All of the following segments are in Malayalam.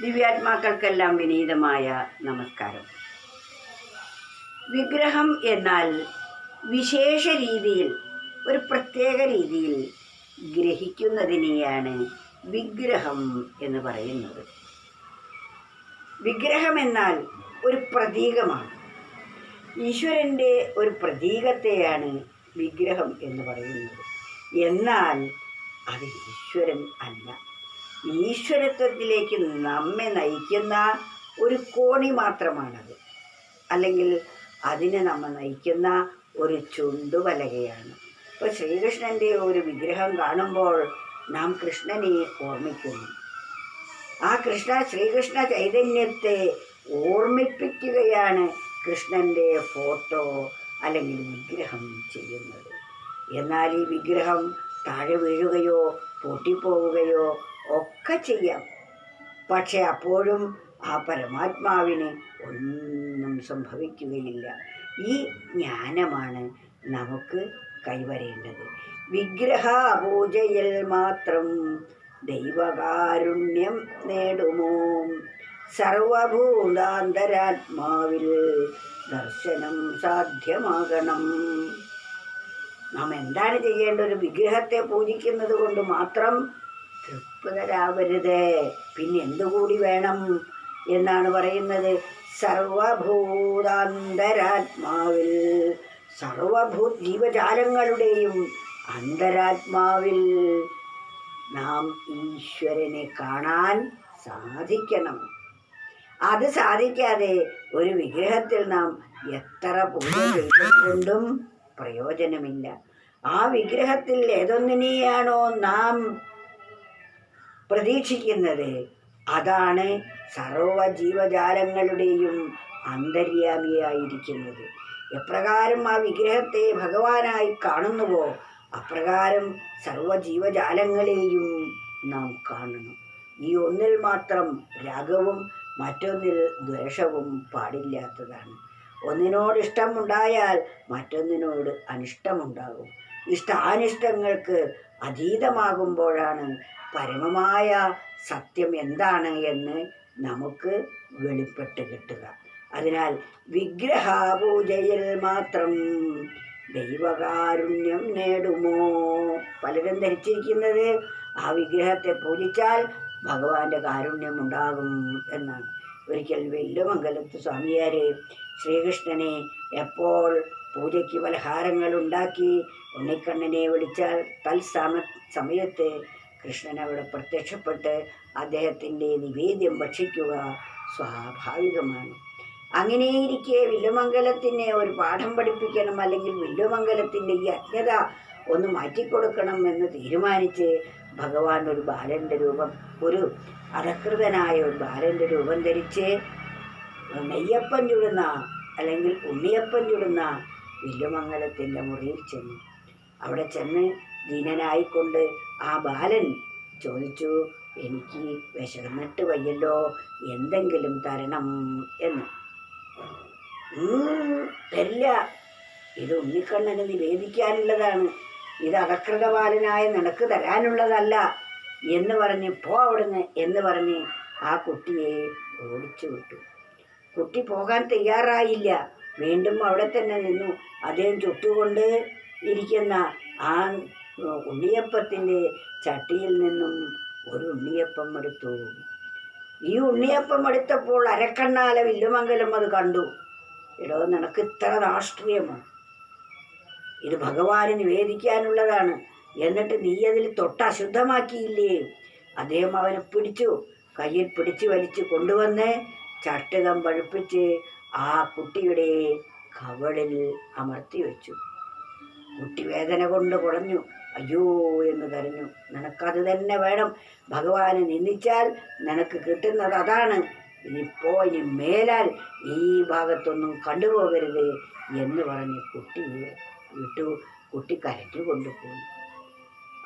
ദിവ്യാത്മാക്കൾക്കെല്ലാം വിനീതമായ നമസ്കാരം. വിഗ്രഹം എന്നാൽ വിശേഷ രീതിയിൽ ഒരു പ്രത്യേക രീതിയിൽ ഗ്രഹിക്കുന്നതിനെയാണ് വിഗ്രഹം എന്ന് പറയുന്നത്. വിഗ്രഹം എന്നാൽ ഒരു പ്രതീകമാണ്. ഈശ്വരന്റെ ഒരു പ്രതീകത്തെയാണ് വിഗ്രഹം എന്ന് പറയുന്നത്. എന്നാൽ അത് ഈശ്വരൻ അല്ല. ഈശ്വരത്വത്തിലേക്ക് നമ്മെ നയിക്കുന്ന ഒരു കോണി മാത്രമാണത്. അല്ലെങ്കിൽ അതിനെ നമ്മൾ നയിക്കുന്ന ഒരു ചുണ്ടുവലകയാണ് ഇപ്പോൾ ശ്രീകൃഷ്ണന്റെ ഒരു വിഗ്രഹം കാണുമ്പോൾ നാം കൃഷ്ണനെ ഓർമ്മിക്കുന്നു. ആ കൃഷ്ണ ശ്രീകൃഷ്ണ ചൈതന്യത്തെ ഓർമ്മിപ്പിക്കുകയാണ് കൃഷ്ണന്റെ ഫോട്ടോ അല്ലെങ്കിൽ വിഗ്രഹം ചെയ്യുന്നത്. എന്നാൽ ഈ വിഗ്രഹം താഴെ വീഴുകയോ പൊട്ടിപ്പോവുകയോ ഒക്കെ ചെയ്യാം. പക്ഷെ അപ്പോഴും ആ പരമാത്മാവിന് ഒന്നും സംഭവിക്കുകയില്ല. ഈ ജ്ഞാനമാണ് നമുക്ക് കൈവരേണ്ടത്. വിഗ്രഹ പൂജയിൽ മാത്രം ദൈവകാരുണ്യം നേടുമോ? സർവഭൂതാന്തരാത്മാവിൽ ദർശനം സാധ്യമാകണം. നാം എന്താണ് ചെയ്യേണ്ടത്? വിഗ്രഹത്തെ പൂജിക്കുന്നത് കൊണ്ട് മാത്രം തൃപ്തരാവരുത് പിന്നെ എന്തുകൂടി വേണം എന്നാണ് പറയുന്നത്? സർവഭൂതാന്തരാത്മാവിൽ സർവഭൂ ജീവജാലങ്ങളുടെയും അന്തരാത്മാവിൽ നാം ഈശ്വരനെ കാണാൻ സാധിക്കണം. അത് സാധിക്കാതെ ഒരു വിഗ്രഹത്തിൽ നാം എത്ര പൂജ ചെയ്തുകൊണ്ടും പ്രയോജനമില്ല. ആ വിഗ്രഹത്തിൽ ഏതൊന്നിനെയാണോ നാം പ്രതീക്ഷിക്കുന്നത്. അതാണ് സർവ ജീവജാലങ്ങളുടെയും അന്തര്യാമിയായിരിക്കുന്നത്. എപ്രകാരം ആ വിഗ്രഹത്തെ ഭഗവാനായി കാണുന്നുവോ അപ്രകാരം സർവ ജീവജാലങ്ങളെയും നാം കാണുന്നു. ഈ ഒന്നിൽ മാത്രം രാഗവും മറ്റൊന്നിൽ ദ്വേഷവും പാടില്ലാത്തതാണ്. ഒന്നിനോട് ഇഷ്ടമുണ്ടായാൽ മറ്റൊന്നിനോട് അനിഷ്ടമുണ്ടാകും. ഇഷ്ടാനിഷ്ടങ്ങൾക്ക് അതീതമാകുമ്പോഴാണ് പരമമായ സത്യം എന്താണ് എന്ന് നമുക്ക് വെളിപ്പെട്ട് കിട്ടുക. അതിനാൽ വിഗ്രഹാപൂജയിൽ മാത്രം ദൈവകാരുണ്യം നേടുമോ? പലരും ധരിച്ചിരിക്കുന്നത് ആ വിഗ്രഹത്തെ പൂജിച്ചാൽ ഭഗവാന്റെ കാരുണ്യം ഉണ്ടാകും എന്നാണ്. ഒരിക്കൽ വെല്ലുമംഗലത്ത് സ്വാമിയാരെ ശ്രീകൃഷ്ണനെ എപ്പോൾ പൂജയ്ക്ക് പലഹാരങ്ങൾ ഉണ്ടാക്കി ഉണ്ണിക്കണ്ണനെ വിളിച്ചാൽ തൽസമ സമയത്ത് കൃഷ്ണൻ അവിടെ പ്രത്യക്ഷപ്പെട്ട് അദ്ദേഹത്തിന്റെ നിവേദ്യം ഭക്ഷിക്കുക സ്വാഭാവികമാണ്. അങ്ങനെയിരിക്കെ വില്ലുമംഗലത്തിനെ ഒരു പാഠം പഠിപ്പിക്കണം അല്ലെങ്കിൽ വില്ലുമംഗലത്തിന്റെ ഈ അജ്ഞത ഒന്ന് മാറ്റിക്കൊടുക്കണം എന്ന് തീരുമാനിച്ച് ഭഗവാൻ ഒരു ബാലന്റെ രൂപം ഒരു അധകൃതനായ ഒരു ബാലന്റെ രൂപം ധരിച്ച് നെയ്യപ്പൻ ചുടുന്ന അല്ലെങ്കിൽ ഉണ്ണിയപ്പൻ ചുടുന്ന വില്ലുമംഗലത്തിന്റെ മുറിയിൽ ചെന്നു. അവിടെ ചെന്ന് ദീനനായിക്കൊണ്ട് ആ ബാലൻ ചോദിച്ചു എനിക്ക് വിശന്നിട്ട് വയ്യല്ലോ എന്തെങ്കിലും തരണം എന്ന്. "ഉം, തരില്ല. ഇത് ഉണ്ണിക്കണ്ണന് നിവേദിക്കാനുള്ളതാണ്. ഇത് അധകൃത ബാലനായ നിനക്ക് തരാനുള്ളതല്ല എന്ന് പറഞ്ഞ് പോ അവിടുന്ന് എന്ന് പറഞ്ഞ് ആ കുട്ടിയെ ഓടിച്ചു വിട്ടു. കുട്ടി പോകാൻ തയ്യാറായില്ല. വീണ്ടും അവിടെ തന്നെ നിന്നു. അദ്ദേഹം ചുട്ടുകൊണ്ട് ഇരിക്കുന്ന ആ ഉണ്ണിയപ്പത്തിന്റെ ചട്ടിയിൽ നിന്നും ഒരു ഉണ്ണിയപ്പം എടുത്തു. ഈ ഉണ്ണിയപ്പം എടുത്തപ്പോൾ അരക്കണ്ണാല വില്ലുമംഗലം അത് കണ്ടു. എടോ നിനക്ക് ഇത്ര രാഷ്ട്രീയമോ? ഇത് ഭഗവാന് നിവേദിക്കാനുള്ളതാണ്. എന്നിട്ട് നീ അതിൽ തൊട്ട് അശുദ്ധമാക്കിയില്ലേ? അദ്ദേഹം അവനെ പിടിച്ചു കയ്യിൽ പിടിച്ചു വലിച്ച് കൊണ്ടുവന്ന് ചട്ടുകം പഴുപ്പിച്ച് ആ കുട്ടിയുടെ കവളിൽ അമർത്തി വെച്ചു. കുട്ടി വേദന കൊണ്ട് കുടഞ്ഞു അയ്യോ എന്ന് കരഞ്ഞു. നിനക്കത് തന്നെ വേണം. ഭഗവാനെ നിന്ദിച്ചാൽ നിനക്ക് കിട്ടുന്നത് അതാണ്. ഇനിപ്പോ ഇനി മേലാൽ ഈ ഭാഗത്തൊന്നും കണ്ടുപോകരുത് എന്ന് പറഞ്ഞ് കുട്ടി വിട്ടു. കുട്ടി കരഞ്ഞു കൊണ്ടുപോയി.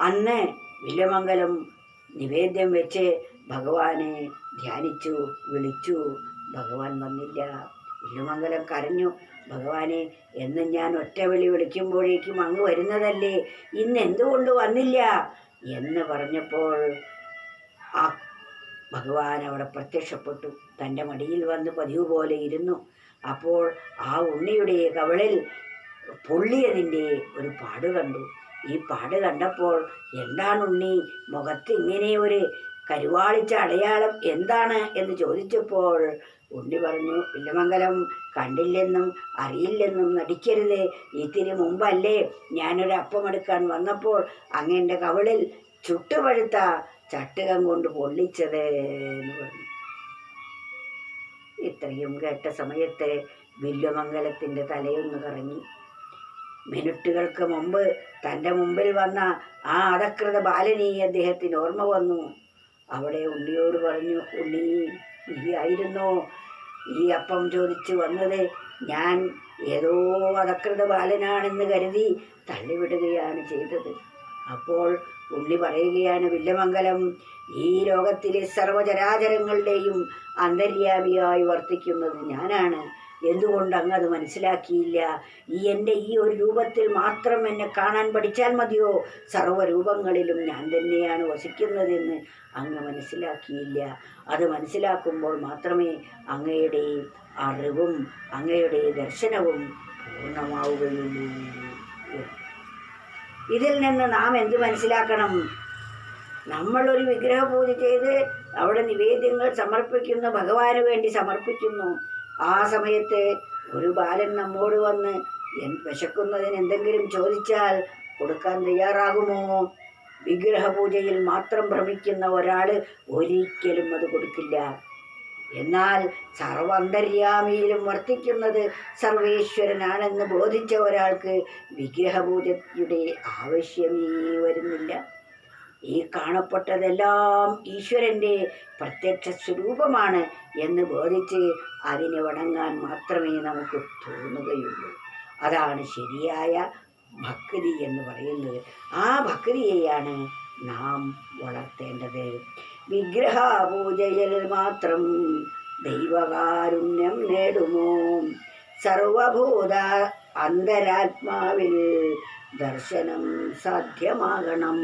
അന്ന് വില്ലമംഗലം നിവേദ്യം വെച്ച് ഭഗവാനെ ധ്യാനിച്ചു വിളിച്ചു. ഭഗവാൻ വന്നില്ല. വില്ലുമംഗലം കരഞ്ഞു. ഭഗവാനെ എന്നും ഞാൻ ഒറ്റ വിളി വിളിക്കുമ്പോഴേക്കും അങ്ങ് വരുന്നതല്ലേ? ഇന്ന് എന്തുകൊണ്ട് വന്നില്ല? എന്ന് പറഞ്ഞപ്പോൾ ആ ഭഗവാൻ അവിടെ പ്രത്യക്ഷപ്പെട്ടു. തന്റെ മടിയിൽ വന്ന് പതിവ് പോലെ ഇരുന്നു. അപ്പോൾ ആ ഉണ്ണിയുടെ കവളിൽ പൊള്ളിയതിന്റെ ഒരു പാട് കണ്ടു. ഈ പാട് കണ്ടപ്പോൾ എന്താണ് ഉണ്ണി മുഖത്ത് ഇങ്ങനെ ഒരു കരുവാളിച്ച അടയാളം എന്താണ്? എന്ന് ചോദിച്ചപ്പോൾ ഉണ്ണി പറഞ്ഞു വില്ലമംഗലം കണ്ടില്ലെന്നും അറിയില്ലെന്നും നടിക്കരുത്. ഇത്തിരി മുമ്പല്ലേ ഞാനൊരു അപ്പമെടുക്കാൻ വന്നപ്പോൾ അങ്ങന്റെ കവളിൽ ചുട്ടുപഴുത്ത ചട്ടുകം കൊണ്ട് പൊള്ളിച്ചത് എന്ന് പറഞ്ഞു. ഇത്രയും കേട്ട സമയത്ത് വില്ലുമംഗലത്തിന്റെ തലയൊന്ന് കറങ്ങി. മിനിറ്റുകൾക്ക് മുമ്പ് തന്റെ മുമ്പിൽ വന്ന ആ അധകൃത ബാലനെ അദ്ദേഹത്തിന് ഓർമ്മ വന്നു. അവിടെ ഉണ്ണിയോട് പറഞ്ഞു ഉണ്ണി നീ ആയിരുന്നോ ഈ അപ്പം ചോദിച്ചു വന്നത് ഞാൻ ഏതോ അധകൃത ബാലനാണെന്ന് കരുതി തള്ളിവിടുകയാണ് ചെയ്തത്. അപ്പോൾ ഉണ്ണി പറയുകയാണ് വില്ലമംഗലം ഈ ലോകത്തിലെ സർവചരാചരങ്ങളുടെയും അന്തര്യാമിയായി വർത്തിക്കുന്നത് ഞാനാണ്. എന്തുകൊണ്ട് അങ്ങ് അത് മനസ്സിലാക്കിയില്ല? ഈ എന്റെ ഈ ഒരു രൂപത്തിൽ മാത്രം എന്നെ കാണാൻ പഠിച്ചാൽ മതിയോ? സർവരൂപങ്ങളിലും ഞാൻ തന്നെയാണ് വസിക്കുന്നതെന്ന് അങ്ങ് മനസ്സിലാക്കിയില്ല. അത് മനസ്സിലാക്കുമ്പോൾ മാത്രമേ അങ്ങയുടെ അറിവും അങ്ങയുടെ ദർശനവും പൂർണമാവുകയുള്ളൂ. ഇതിൽ നിന്ന് നാം എന്ത് മനസ്സിലാക്കണം? നമ്മളൊരു വിഗ്രഹ പൂജ ചെയ്ത് അവിടെ നിവേദ്യങ്ങൾ സമർപ്പിക്കുന്നു ഭഗവാന് വേണ്ടി സമർപ്പിക്കുന്നു. ആ സമയത്ത് ഒരു ബാലൻ നമ്മോട് വന്ന് എൻ വിശക്കുന്നതിന് എന്തെങ്കിലും ചോദിച്ചാൽ കൊടുക്കാൻ തയ്യാറാകുമോ? വിഗ്രഹപൂജയിൽ മാത്രം ഭ്രമിക്കുന്ന ഒരാൾ ഒരിക്കലും അത് കൊടുക്കില്ല. എന്നാൽ സർവന്തര്യാമിയിലും വർത്തിക്കുന്നത് സർവേശ്വരനാണെന്ന് ബോധിച്ച ഒരാൾക്ക് വിഗ്രഹപൂജയുടെ ആവശ്യമേ വരുന്നില്ല. ഈ കാണപ്പെട്ടതെല്ലാം ഈശ്വരന്റെ പ്രത്യക്ഷ സ്വരൂപമാണ് എന്ന് ബോധിച്ച് അതിനെ വണങ്ങാൻ മാത്രമേ നമുക്ക് തോന്നുകയുള്ളൂ. അതാണ് ശരിയായ ഭക്തി എന്ന് പറയുന്നത്. ആ ഭക്തിയെയാണ് നാം വളർത്തേണ്ടത്. വിഗ്രഹപൂജയിൽ മാത്രം ദൈവകാരുണ്യം നേടുമോ? സർവഭൂത അന്തരാത്മാവിൽ ദർശനം സാധ്യമാകണം.